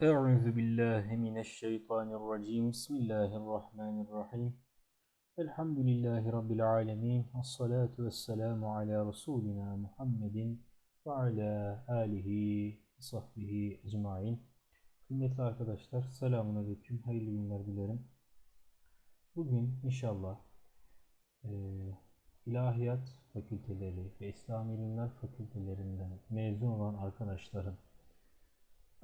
Euzu billahi mineşşeytanirracim. Bismillahirrahmanirrahim. Elhamdülillahi rabbil alamin. Ves salatu vesselamu ala resulina Muhammedin ve ala alihi ve sahbihi ecmaîn. Kıymetli arkadaşlar, selamun aleyküm. Hayırlı günler dilerim. Bugün inşallah eee İlahiyat fakülteleri ve İslam İlimler fakültelerinden mezun olan arkadaşların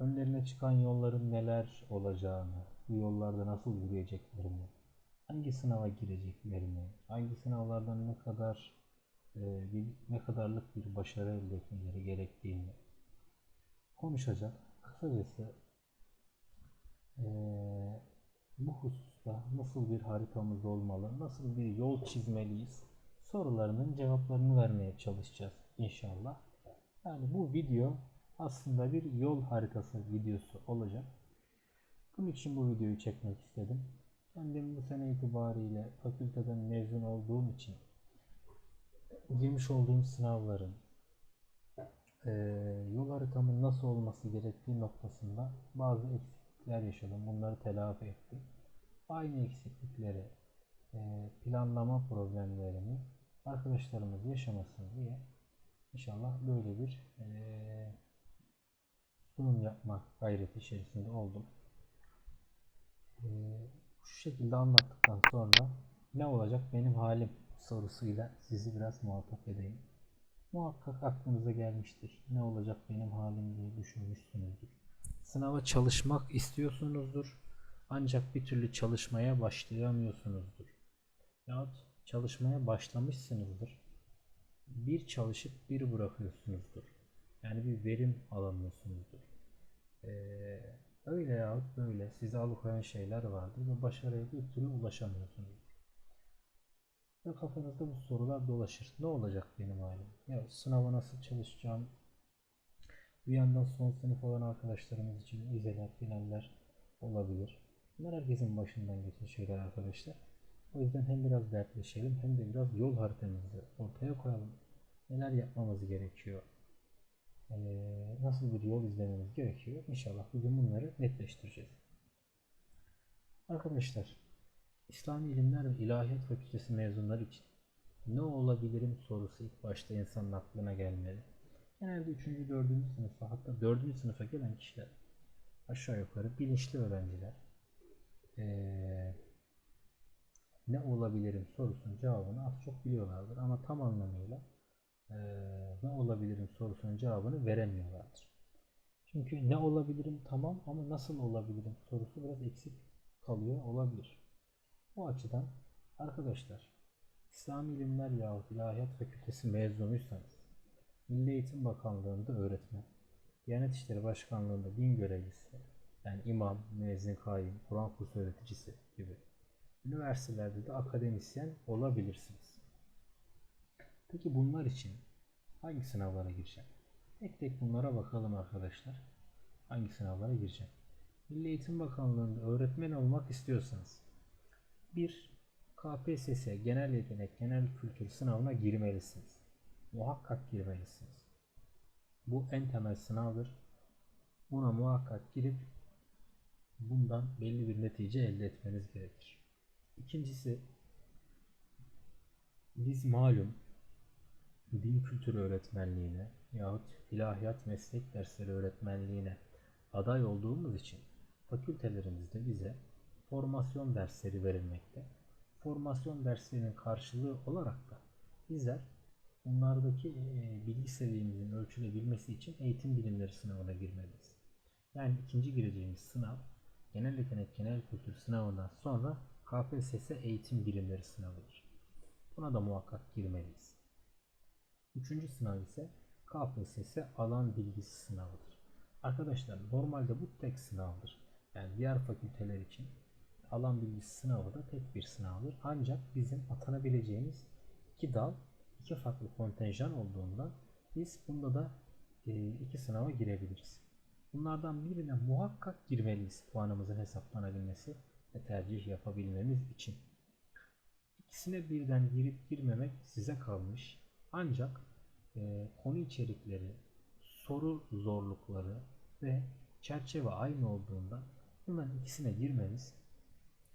önlerine çıkan yolların neler olacağını, bu yollarda nasıl yürüyeceklerini, hangi sınava gireceklerini, hangi sınavlardan ne kadar e, ne kadarlık bir başarı elde etmeleri gerektiğini konuşacak. Kısacası e, bu hususta nasıl bir haritamız olmalı, nasıl bir yol çizmeliyiz sorularının cevaplarını vermeye çalışacağız inşallah. Yani bu video aslında bir yol haritası videosu olacak. Bunun için bu videoyu çekmek istedim. Kendim bu sene itibariyle fakülteden mezun olduğum için girmiş olduğum sınavların e, yol haritamın nasıl olması gerektiği noktasında bazı eksiklikler yaşadım. Bunları telafi ettim. Aynı eksiklikleri e, planlama problemlerini arkadaşlarımız yaşamasın diye inşallah böyle bir e, sunum yapma gayreti içerisinde oldum. E, şu şekilde anlattıktan sonra ne olacak benim halim sorusuyla sizi biraz muhatap edeyim. Muhakkak aklınıza gelmiştir. Ne olacak benim halim diye düşünmüşsünüzdür. Sınava çalışmak istiyorsunuzdur. Ancak bir türlü çalışmaya başlayamıyorsunuzdur. Yahut çalışmaya başlamışsınızdır. Bir çalışıp bir bırakıyorsunuzdur. Yani bir verim alamıyorsunuzdur. Ee, öyle yahut böyle sizi alıkoyan şeyler vardır ve başarıya bir türlü ulaşamıyorsunuzdur. Ve kafanızda bu sorular dolaşır. Ne olacak benim halim? Ya sınava nasıl çalışacağım? Bir yandan son sınıf olan arkadaşlarımız için vizeler, finaller olabilir. Bunlar herkesin başından geçen şeyler arkadaşlar. O yüzden hem biraz dertleşelim hem de biraz yol haritamızı ortaya koyalım. Neler yapmamız gerekiyor? Ee, nasıl bir yol izlememiz gerekiyor? İnşallah bugün bunları netleştireceğiz. Arkadaşlar, İslami İlimler ve İlahiyat Fakültesi mezunları için ne olabilirim sorusu ilk başta insanın aklına gelmeli. Genelde 3. 4. sınıfa hatta 4. sınıfa gelen kişiler aşağı yukarı bilinçli öğrenciler. Ee, ne olabilirim sorusunun cevabını az çok biliyorlardır ama tam anlamıyla ne olabilirim sorusunun cevabını veremiyorlardır. Çünkü ne olabilirim tamam ama nasıl olabilirim sorusu biraz eksik kalıyor olabilir. O açıdan arkadaşlar İslami İlimler yahut İlahiyat Fakültesi mezunuysanız Milli Eğitim Bakanlığı'nda öğretmen, Diyanet İşleri Başkanlığı'nda din görevlisi, yani imam, müezzin kaim, Kur'an kursu öğreticisi gibi üniversitelerde de akademisyen olabilirsiniz. Peki bunlar için hangi sınavlara gireceğim? Tek tek bunlara bakalım arkadaşlar. Hangi sınavlara gireceğim? Milli Eğitim Bakanlığı'nda öğretmen olmak istiyorsanız bir KPSS genel yetenek, genel kültür sınavına girmelisiniz. Muhakkak girmelisiniz. Bu en temel sınavdır. Buna muhakkak girip bundan belli bir netice elde etmeniz gerekir. İkincisi biz malum din kültürü öğretmenliğine yahut ilahiyat meslek dersleri öğretmenliğine aday olduğumuz için fakültelerimizde bize formasyon dersleri verilmekte. Formasyon derslerinin karşılığı olarak da bizler bunlardaki e, bilgi seviyemizin ölçülebilmesi için eğitim bilimleri sınavına girmeliyiz. Yani ikinci gireceğimiz sınav genel yetenek genel kültür sınavından sonra KPSS eğitim bilimleri sınavıdır. Buna da muhakkak girmeliyiz. Üçüncü sınav ise KPSS alan bilgisi sınavıdır. Arkadaşlar normalde bu tek sınavdır. Yani diğer fakülteler için alan bilgisi sınavı da tek bir sınavdır. Ancak bizim atanabileceğimiz iki dal, iki farklı kontenjan olduğundan biz bunda da e, iki sınava girebiliriz. Bunlardan birine muhakkak girmeliyiz puanımızın hesaplanabilmesi ve tercih yapabilmemiz için. İkisine birden girip girmemek size kalmış. Ancak e, konu içerikleri, soru zorlukları ve çerçeve aynı olduğunda bunların ikisine girmeniz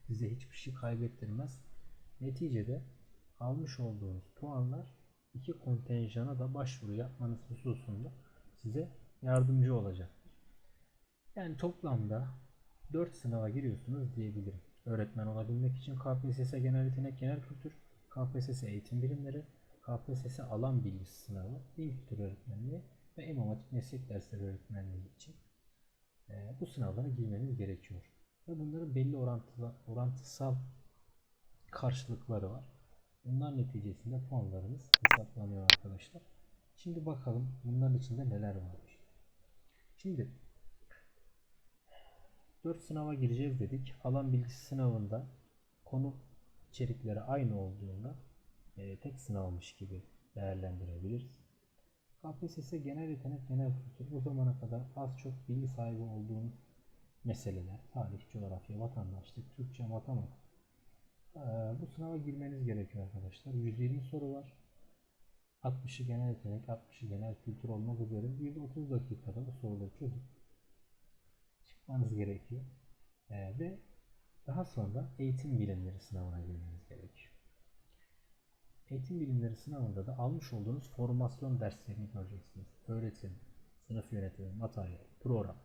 size hiçbir şey kaybettirmez. Neticede almış olduğunuz puanlar iki kontenjana da başvuru yapmanız hususunda size yardımcı olacaktır. Yani toplamda 4 sınava giriyorsunuz diyebilirim. Öğretmen olabilmek için KPSS Genel Yetenek Genel Kültür, KPSS Eğitim Bilimleri, KPSS Alan Bilgisi Sınavı, Din Kültürü Öğretmenliği ve İmam Hatip Meslek Dersleri Öğretmenliği için e, bu sınavlara girmeniz gerekiyor. Ve bunların belli orantılı, orantısal karşılıkları var. Bunlar neticesinde puanlarınız hesaplanıyor arkadaşlar. Şimdi bakalım bunların içinde neler varmış. Şimdi 4 sınava gireceğiz dedik. Alan bilgisi sınavında konu içerikleri aynı olduğunda e, tek sınavmış gibi değerlendirebiliriz. KPSS genel yetenek genel kültür bu zamana kadar az çok bilgi sahibi olduğunuz meseleler, tarih, coğrafya, vatandaşlık, Türkçe, matematik. Ee, bu sınava girmeniz gerekiyor arkadaşlar. 120 soru var. 60'ı genel yetenek, 60'ı genel kültür olmak üzere 130 dakikada bu soruları çözüp çıkmanız gerekiyor. Ee, ve daha sonra eğitim bilimleri sınavına girmeniz gerekiyor. Eğitim bilimleri sınavında da almış olduğunuz formasyon derslerini göreceksiniz. Öğretim, sınıf yönetimi, materyal, program,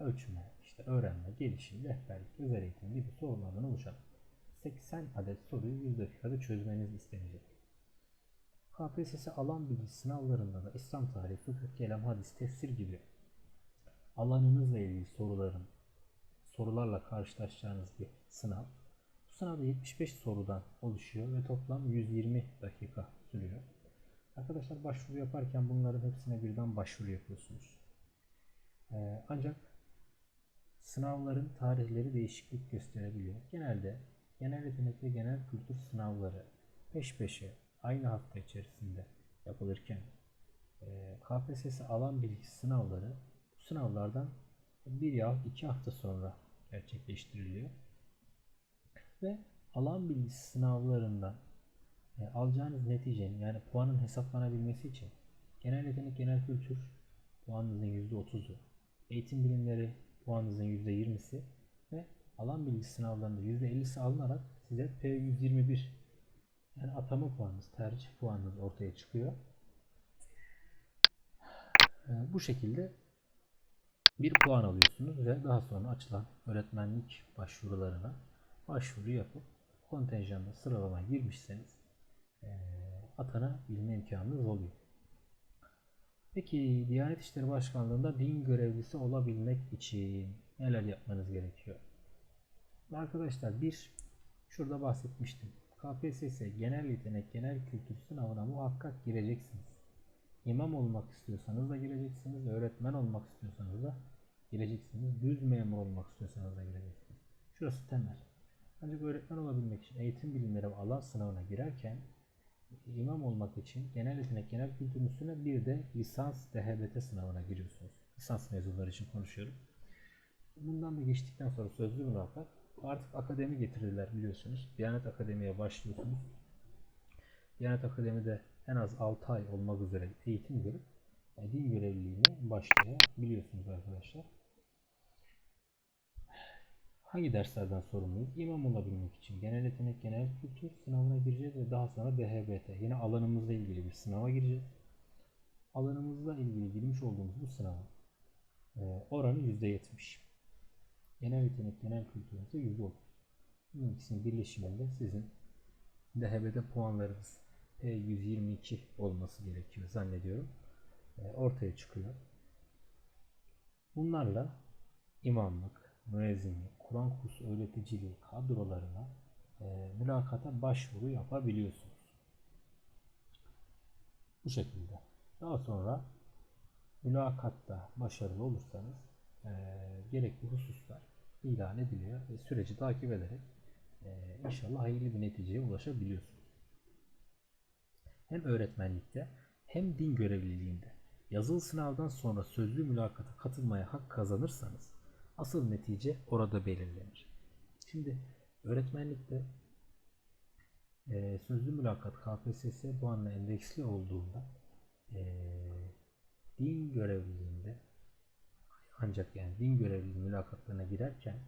ölçme, işte öğrenme, gelişim, rehberlik, özel eğitim gibi sorulardan oluşan 80 adet soruyu 100 dakikada çözmeniz istenecek. KPSS alan bilgi sınavlarında da İslam tarihi, fıkıh, kelam, hadis, tefsir gibi alanınızla ilgili soruların sorularla karşılaşacağınız bir sınav. Sınavda 75 sorudan oluşuyor ve toplam 120 dakika sürüyor. Arkadaşlar başvuru yaparken bunların hepsine birden başvuru yapıyorsunuz. Ee, ancak sınavların tarihleri değişiklik gösterebiliyor. Genelde genel yetenek ve genel kültür sınavları peş peşe aynı hafta içerisinde yapılırken e, KPSS alan bilgisi sınavları bu sınavlardan bir ya iki hafta sonra gerçekleştiriliyor. Ve alan bilgisi sınavlarından e, alacağınız neticenin yani puanın hesaplanabilmesi için genel yetenek genel kültür puanınızın %30'u, eğitim bilimleri puanınızın %20'si ve alan bilgisi sınavlarında %50'si alınarak size P121 yani atama puanınız, tercih puanınız ortaya çıkıyor. E, bu şekilde bir puan alıyorsunuz ve daha sonra açılan öğretmenlik başvurularına başvuru yapıp kontenjanda sıralama girmişseniz e, atanabilme imkanınız oluyor. Peki Diyanet İşleri Başkanlığı'nda din görevlisi olabilmek için neler yapmanız gerekiyor? Arkadaşlar bir şurada bahsetmiştim. KPSS genel yetenek genel kültür sınavına muhakkak gireceksiniz. İmam olmak istiyorsanız da gireceksiniz. Öğretmen olmak istiyorsanız da gireceksiniz. Düz memur olmak istiyorsanız da gireceksiniz. Şurası temel. Ancak öğretmen olabilmek için eğitim bilimleri alan sınavına girerken imam olmak için genel yetenek, genel kültür üstüne bir de lisans DHBT sınavına giriyorsunuz. Lisans mezunları için konuşuyorum. Bundan da geçtikten sonra sözlü mülakat artık akademi getirdiler biliyorsunuz. Diyanet Akademi'ye başlıyorsunuz. Diyanet Akademi'de en az 6 ay olmak üzere eğitim görüp din görevliliğine başlayabiliyorsunuz arkadaşlar. Hangi derslerden sorumluyuz? İmam olabilmek için genel yetenek, genel kültür sınavına gireceğiz ve daha sonra DHBT. Yine alanımızla ilgili bir sınava gireceğiz. Alanımızla ilgili girmiş olduğumuz bu sınavın e, oranı %70. Genel yetenek, genel kültür ise %30. Bu ikisinin birleşiminde sizin DHBT puanlarınız P122 olması gerekiyor zannediyorum. E, ortaya çıkıyor. Bunlarla imamlık, müezzinlik, Kur'an kursu öğreticiliği kadrolarına e, mülakata başvuru yapabiliyorsunuz. Bu şekilde. Daha sonra mülakatta başarılı olursanız e, gerekli hususlar ilan ediliyor ve süreci takip ederek e, inşallah hayırlı bir neticeye ulaşabiliyorsunuz. Hem öğretmenlikte hem din görevliliğinde yazılı sınavdan sonra sözlü mülakata katılmaya hak kazanırsanız asıl netice orada belirlenir. Şimdi öğretmenlikte e, sözlü mülakat KPSS puanla endeksli olduğunda e, din görevliliğinde ancak yani din görevlisi mülakatlarına girerken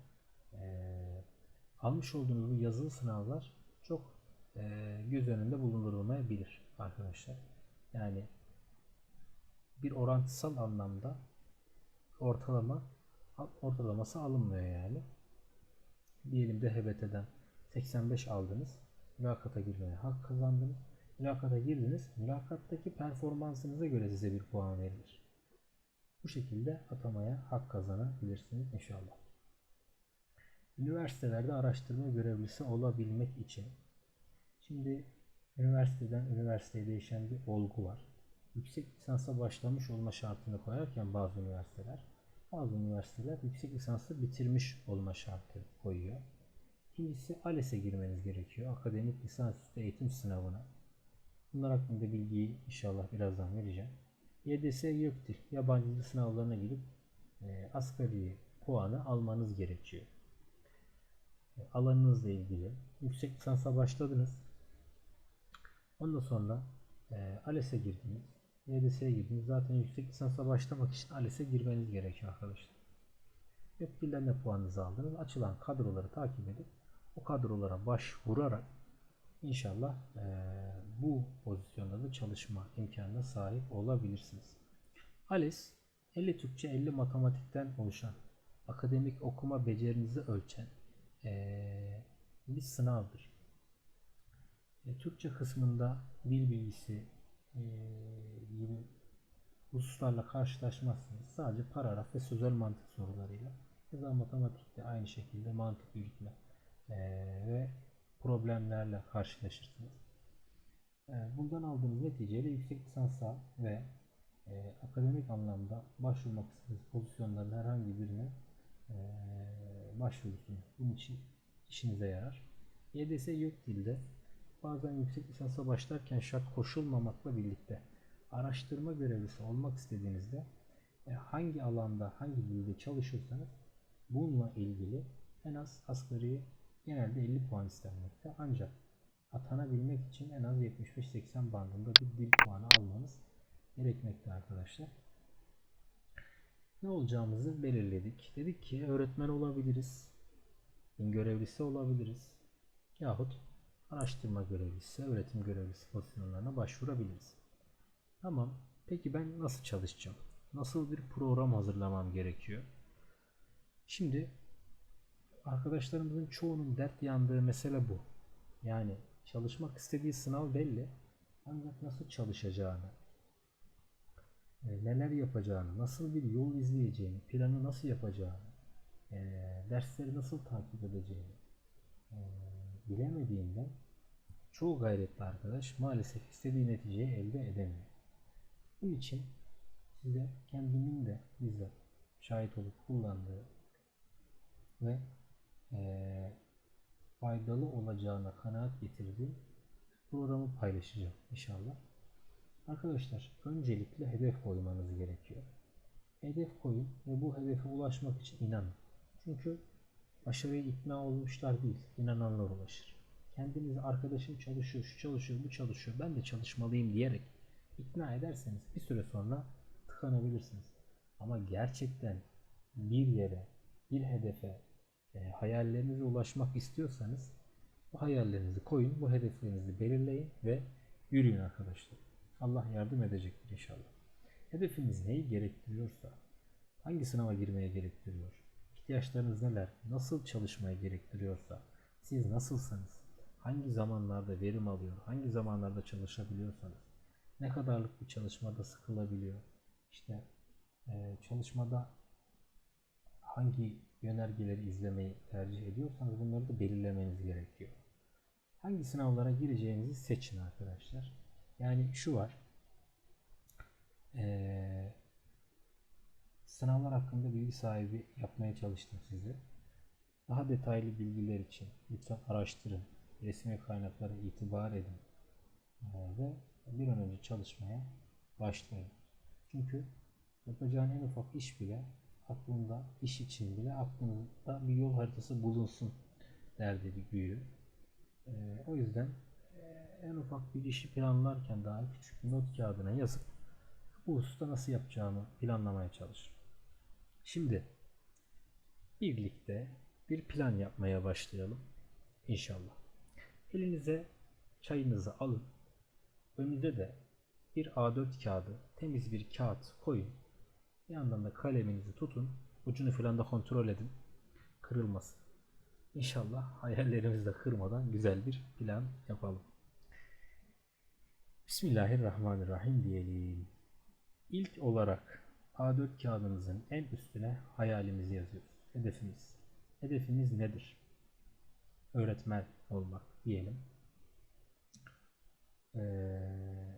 eee, almış olduğunuz bu yazılı sınavlar çok eee, göz önünde bulundurulmayabilir arkadaşlar. Yani bir orantısal anlamda ortalama ortalaması alınmıyor yani. Diyelim de HBT'den 85 aldınız. Mülakata girmeye hak kazandınız. Mülakata girdiniz. Mülakattaki performansınıza göre size bir puan verilir. Bu şekilde atamaya hak kazanabilirsiniz inşallah. Üniversitelerde araştırma görevlisi olabilmek için şimdi üniversiteden üniversiteye değişen bir olgu var. Yüksek lisansa başlamış olma şartını koyarken bazı üniversiteler bazı üniversiteler yüksek lisansı bitirmiş olma şartı koyuyor. İkincisi ALES'e girmeniz gerekiyor. Akademik lisansüstü eğitim sınavına. Bunlar hakkında bilgiyi inşallah birazdan vereceğim. YDS YÖKDİL yabancı dil sınavlarına girip e, asgari puanı almanız gerekiyor. E, alanınızla ilgili yüksek lisansa başladınız. Ondan sonra e, ALES'e girdiniz. YDS'ye girdiniz. Zaten yüksek lisansa başlamak için ALES'e girmeniz gerekiyor arkadaşlar. De puanınızı aldınız. Açılan kadroları takip edip o kadrolara başvurarak İnşallah eee, bu pozisyonda da çalışma imkanına sahip olabilirsiniz. ALES 50 Türkçe 50 matematikten oluşan akademik okuma becerinizi ölçen eee, bir sınavdır. E, Türkçe kısmında dil bilgisi eee, gibi hususlarla karşılaşmazsınız. Sadece paragraf ve sözel mantık sorularıyla. Keza matematikte aynı şekilde mantık yürütme eee, ve problemlerle karşılaşırsınız. Ee, Buradan aldığınız neticeyle yüksek lisansa ve e, akademik anlamda başvurmak istediğiniz pozisyonların herhangi birine e, başvurursunuz. Bunun için işinize yarar. YDS yok dilde bazen yüksek lisansa başlarken şart koşulmamakla birlikte araştırma görevlisi olmak istediğinizde e, hangi alanda hangi dilde çalışıyorsanız bununla ilgili en az asgari genelde 50 puan istenmekte. Ancak atanabilmek için en az 75-80 bandında bir dil puanı almanız gerekmekte arkadaşlar. Ne olacağımızı belirledik. Dedik ki öğretmen olabiliriz, din görevlisi olabiliriz yahut araştırma görevlisi, öğretim görevlisi pozisyonlarına başvurabiliriz. Tamam. Peki ben nasıl çalışacağım? Nasıl bir program hazırlamam gerekiyor? Şimdi arkadaşlarımızın çoğunun dert yandığı mesele bu. Yani çalışmak istediği sınav belli. Ancak nasıl çalışacağını, e, neler yapacağını, nasıl bir yol izleyeceğini, planı nasıl yapacağını, e, dersleri nasıl takip edeceğini e, bilemediğinden çoğu gayretli arkadaş maalesef istediği neticeyi elde edemiyor. Bunun için size kendimin de bizzat şahit olup kullandığı ve eee, faydalı olacağına kanaat getirdiğim programı paylaşacağım inşallah. Arkadaşlar öncelikle hedef koymanız gerekiyor. Hedef koyun ve bu hedefe ulaşmak için inanın. Çünkü başarıya ikna olmuşlar değil, inananlar ulaşır. Kendinizi arkadaşım çalışıyor, şu çalışıyor, bu çalışıyor, ben de çalışmalıyım diyerek ikna ederseniz bir süre sonra tıkanabilirsiniz. Ama gerçekten bir yere, bir hedefe, e, hayallerinize ulaşmak istiyorsanız bu hayallerinizi koyun, bu hedeflerinizi belirleyin ve yürüyün arkadaşlar. Allah yardım edecektir inşallah. Hedefiniz neyi gerektiriyorsa, hangi sınava girmeye gerektiriyor, ihtiyaçlarınız neler, nasıl çalışmaya gerektiriyorsa, siz nasılsınız, hangi zamanlarda verim alıyor, hangi zamanlarda çalışabiliyorsanız, ne kadarlık bir çalışmada sıkılabiliyor, işte e, çalışmada hangi yönergeleri izlemeyi tercih ediyorsanız bunları da belirlemeniz gerekiyor. Hangi sınavlara gireceğinizi seçin arkadaşlar. Yani şu var. Ee, sınavlar hakkında bilgi sahibi yapmaya çalıştım size. Daha detaylı bilgiler için lütfen araştırın. Resmi kaynaklara itibar edin. Ve bir an önce çalışmaya başlayın. Çünkü yapacağın en ufak iş bile aklında iş için bile aklında bir yol haritası bulunsun derdi bir büyüğü. Ee, o yüzden e, en ufak bir işi planlarken daha küçük bir not kağıdına yazıp bu hususta nasıl yapacağını planlamaya çalış. Şimdi birlikte bir plan yapmaya başlayalım inşallah. Elinize çayınızı alın. Önünüze de bir A4 kağıdı, temiz bir kağıt koyun. Bir yandan da kaleminizi tutun. Ucunu falan da kontrol edin. Kırılmasın. İnşallah hayallerimizi de kırmadan güzel bir plan yapalım. Bismillahirrahmanirrahim diyelim. İlk olarak A4 kağıdımızın en üstüne hayalimizi yazıyoruz. Hedefimiz. Hedefimiz nedir? Öğretmen olmak diyelim. Ee,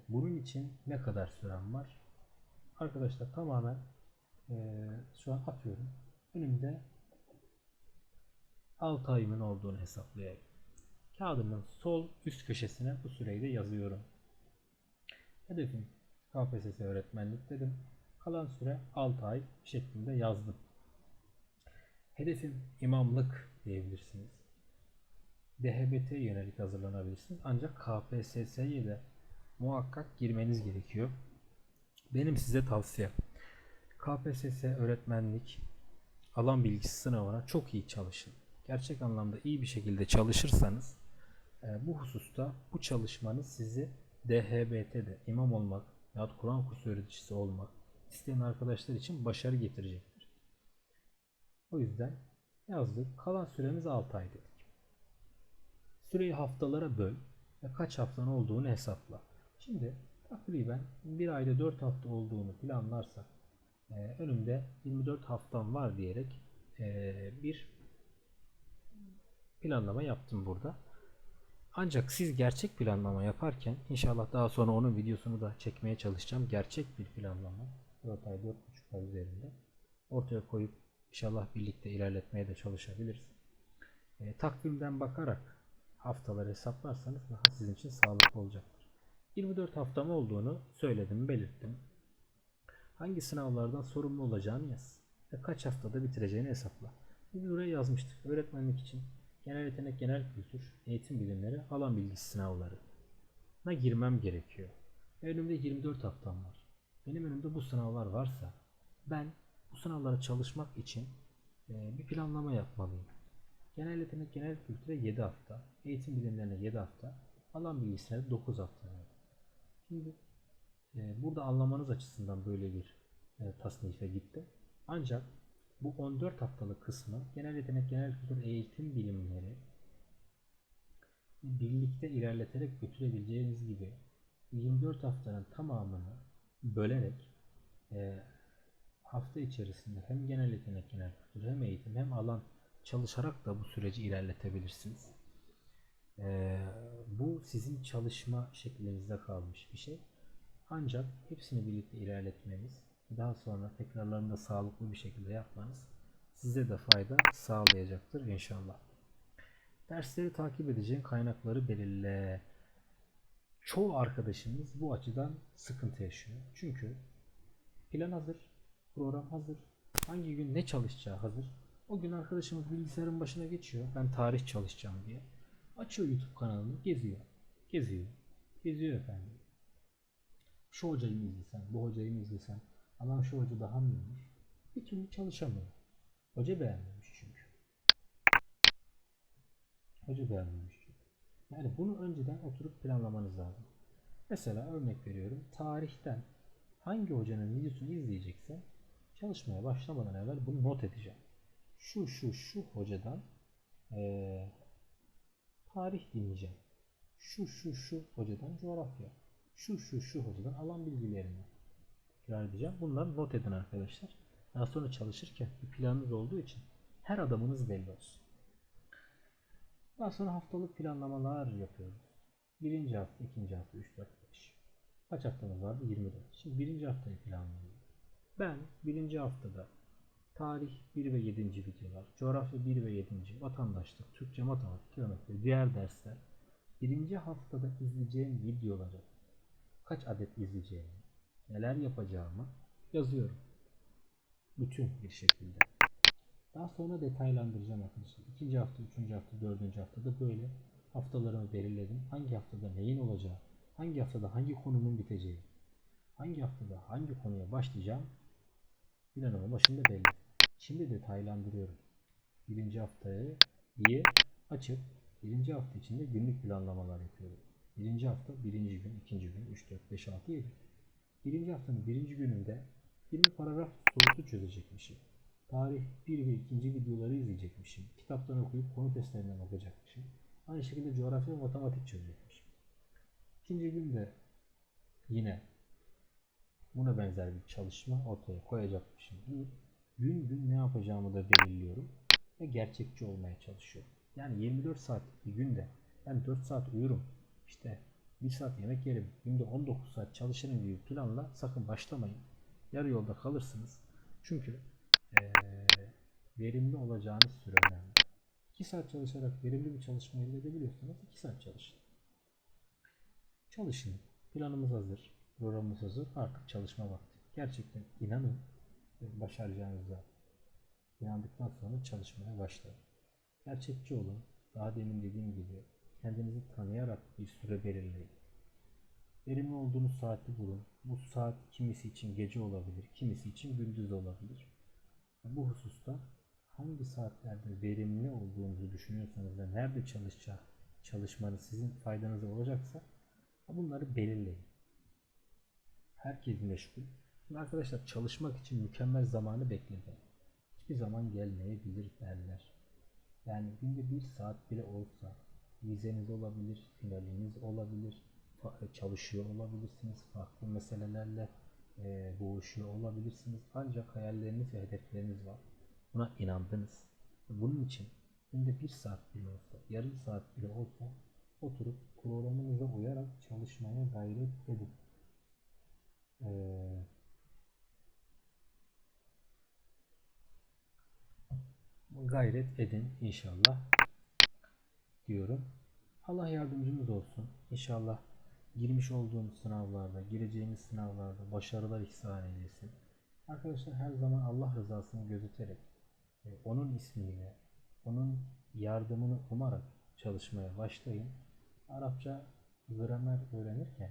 bunun için ne kadar süren var? Arkadaşlar tamamen ee, şu an atıyorum. Önümde 6 ayımın olduğunu hesaplayayım. Kağıdımın sol üst köşesine bu süreyi de yazıyorum. Hedefim KPSS öğretmenlik dedim. Kalan süre 6 ay şeklinde yazdım. Hedefim imamlık diyebilirsiniz. DHBT yönelik hazırlanabilirsiniz. Ancak KPSS'ye de muhakkak girmeniz gerekiyor. Benim size tavsiyem KPSS öğretmenlik alan bilgisi sınavına çok iyi çalışın. Gerçek anlamda iyi bir şekilde çalışırsanız e, bu hususta bu çalışmanız sizi DHBT'de imam olmak yahut Kur'an kursu öğreticisi olmak isteyen arkadaşlar için başarı getirecektir. O yüzden yazdık. Kalan süremiz 6 ay dedik. Süreyi haftalara böl ve kaç haftan olduğunu hesapla. Şimdi takriben bir ayda 4 hafta olduğunu planlarsak e, önümde 24 haftam var diyerek e, bir planlama yaptım burada. Ancak siz gerçek planlama yaparken inşallah daha sonra onun videosunu da çekmeye çalışacağım. Gerçek bir planlama 4 ay 4,5 ay üzerinde ortaya koyup inşallah birlikte ilerletmeye de çalışabiliriz. E, takvimden bakarak haftaları hesaplarsanız daha sizin için sağlıklı olacaktır. 24 haftam olduğunu söyledim, belirttim. Hangi sınavlardan sorumlu olacağını yaz. Ve kaç haftada bitireceğini hesapla. Biz buraya yazmıştık. Öğretmenlik için genel yetenek, genel kültür, eğitim bilimleri, alan bilgisi sınavları na girmem gerekiyor. Önümde 24 haftam var. Benim önümde bu sınavlar varsa ben bu sınavlara çalışmak için e, bir planlama yapmalıyım. Genel yetenek, genel kültüre 7 hafta, eğitim bilimlerine 7 hafta, alan bilgisine de 9 hafta. Şimdi e, burada anlamanız açısından böyle bir e, tasnife gitti. Ancak bu 14 haftalık kısmı genel yetenek, genel kültür, eğitim bilimleri birlikte ilerleterek götürebileceğiniz gibi 24 haftanın tamamını bölerek e, hafta içerisinde hem genel yetenek, genel kültür, hem eğitim, hem alan çalışarak da bu süreci ilerletebilirsiniz. E, bu sizin çalışma şeklinizde kalmış bir şey. Ancak hepsini birlikte ilerletmeniz, daha sonra tekrarlarını da sağlıklı bir şekilde yapmanız size de fayda sağlayacaktır inşallah. Dersleri takip edeceğin kaynakları belirle. Çoğu arkadaşımız bu açıdan sıkıntı yaşıyor. Çünkü plan hazır, program hazır, hangi gün ne çalışacağı hazır. O gün arkadaşımız bilgisayarın başına geçiyor. Ben tarih çalışacağım diye. Açıyor YouTube kanalını, geziyor. Geziyor. Geziyor efendim. Şu hocayı mı izlesem, bu hocayı mı izlesem, aman şu hoca daha mı iyiymiş? Bir türlü çalışamıyor. Hoca beğenmemiş çünkü. Hoca beğenmemiş. Yani bunu önceden oturup planlamanız lazım. Mesela örnek veriyorum. Tarihten hangi hocanın videosunu izleyeceksem çalışmaya başlamadan evvel bunu not edeceğim. Şu şu şu hocadan ee, tarih dinleyeceğim. Şu şu şu hocadan coğrafya. Şu şu şu hocadan alan bilgilerini tekrar edeceğim. Bunları not edin arkadaşlar. Daha sonra çalışırken bir planınız olduğu için her adamınız belli olsun. Daha sonra haftalık planlamalar yapıyoruz. Birinci hafta, ikinci hafta, üç, dört, beş. Kaç haftamız vardı? 24. Şimdi birinci haftayı planlıyorum. Ben birinci haftada tarih 1 ve 7. videolar, coğrafya 1 ve 7. vatandaşlık, Türkçe, matematik, geometri, diğer dersler birinci haftada izleyeceğim videoları kaç adet izleyeceğimi, neler yapacağımı yazıyorum. Bütün bir şekilde. Daha sonra detaylandıracağım arkadaşlar. İkinci hafta, üçüncü hafta, dördüncü haftada böyle haftalarımı belirledim. Hangi haftada neyin olacağı, hangi haftada hangi konunun biteceği, hangi haftada hangi konuya başlayacağım planımın başında belli. Şimdi detaylandırıyorum. Birinci haftayı diye açıp birinci hafta içinde günlük planlamalar yapıyorum. Birinci hafta birinci gün, ikinci gün, 3, 4, 5, 6, 7. Birinci haftanın birinci gününde 20 paragraf sorusu çözecekmişim. Tarih 1 ve 2. videoları izleyecekmişim. Kitaptan okuyup konu testlerinden bakacakmışım. Aynı şekilde coğrafya ve matematik çözecekmişim. İkinci günde yine buna benzer bir çalışma ortaya koyacakmışım. deyip Gün gün ne yapacağımı da belirliyorum ve gerçekçi olmaya çalışıyorum. Yani 24 saat bir günde ben 4 saat uyurum, işte 1 saat yemek yerim, günde 19 saat çalışırım gibi planla sakın başlamayın. Yarı yolda kalırsınız. Çünkü eee, verimli olacağınız süre önemli. 2 saat çalışarak verimli bir çalışma elde edebiliyorsanız 2 saat çalışın. Çalışın. Planımız hazır. Programımız hazır. Artık çalışma vakti. Gerçekten inanın ve başaracağınıza inandıktan sonra çalışmaya başlayın. Gerçekçi olun. Daha demin dediğim gibi kendinizi tanıyarak bir süre belirleyin. Verimli olduğunuz saati bulun. Bu saat kimisi için gece olabilir, kimisi için gündüz olabilir. Bu hususta hangi saatlerde verimli olduğunuzu düşünüyorsanız ve nerede çalışacak, çalışmanız sizin faydanıza olacaksa bunları belirleyin. Herkes meşgul. Arkadaşlar çalışmak için mükemmel zamanı bekledi. Hiçbir zaman gelmeyebilir derler. Yani günde bir saat bile olsa vizeniz olabilir, finaliniz olabilir, çalışıyor olabilirsiniz, farklı meselelerle e, boğuşuyor olabilirsiniz. Ancak hayalleriniz ve hedefleriniz var. Buna inandınız. Bunun için günde bir saat bile olsa, yarım saat bile olsa oturup programınıza uyarak çalışmaya gayret edin. Ee, gayret edin inşallah diyorum. Allah yardımcımız olsun. İnşallah girmiş olduğumuz sınavlarda, gireceğimiz sınavlarda başarılar ihsan eylesin. Arkadaşlar her zaman Allah rızasını gözeterek, e, onun ismiyle, onun yardımını umarak çalışmaya başlayın. Arapça gramer öğrenirken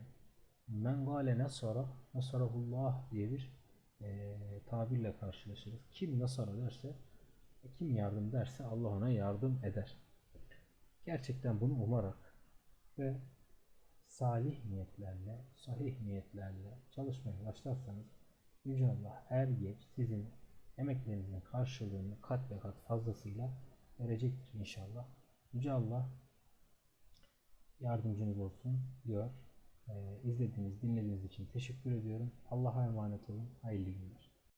men gale nasara nasarahullah diye bir e, tabirle karşılaşırız. Kim nasara derse, kim yardım derse Allah ona yardım eder. Gerçekten bunu umarak ve salih niyetlerle, sahih niyetlerle çalışmaya başlarsanız Yüce Allah er geç sizin emeklerinizin karşılığını kat ve kat fazlasıyla verecektir inşallah. Yüce Allah yardımcınız olsun diyor. Ee, izlediğiniz, dinlediğiniz için teşekkür ediyorum. Allah'a emanet olun. Hayırlı günler.